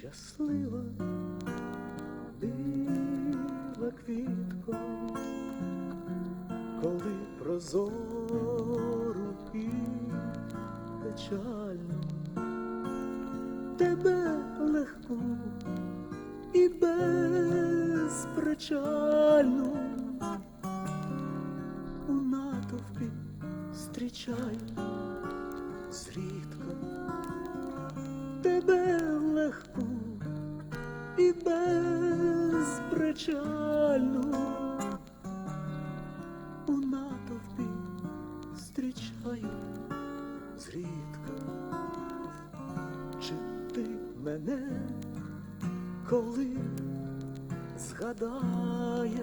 щаслива, біла квітко, коли прозору і печально тебе легко і безпричально у натовпі зустрічаю зрідко легку і безпричальну у натовпі зустрічаю зрідка. Чи ти мене коли згадаєш,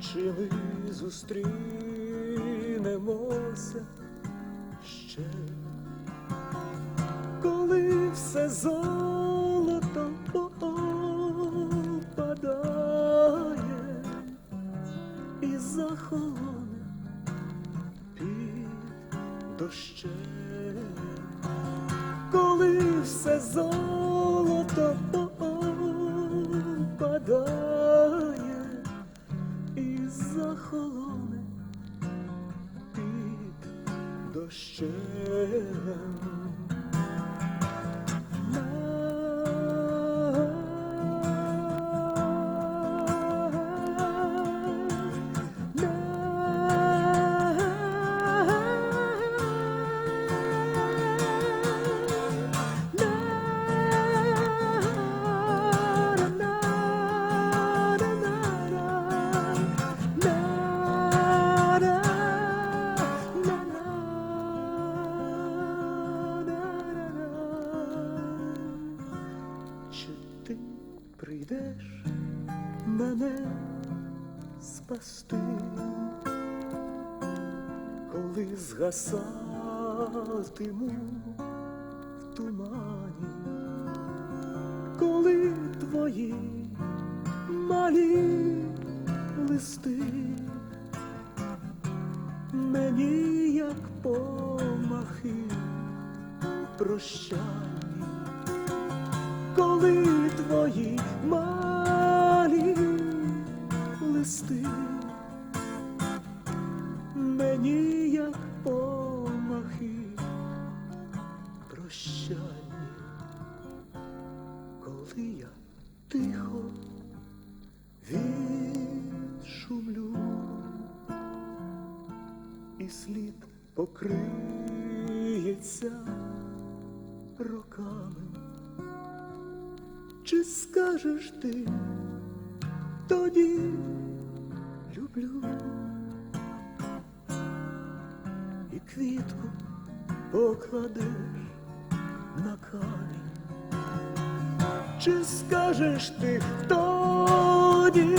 чи ми зустрінемося ще, все золото попадає і захолоне під дощем коли все золото попадає і захолоне під дощем. Прийдеш мене спасти, коли згасатиму в тумані, коли твої малі листи мені як помахи прощальні коли твої малі листи мені як помахи прощальні, коли я тихо відшумлю і слід покриється роками. Чи скажеш ти тоді люблю і квітку покладеш на камінь? Чи скажеш ти тоді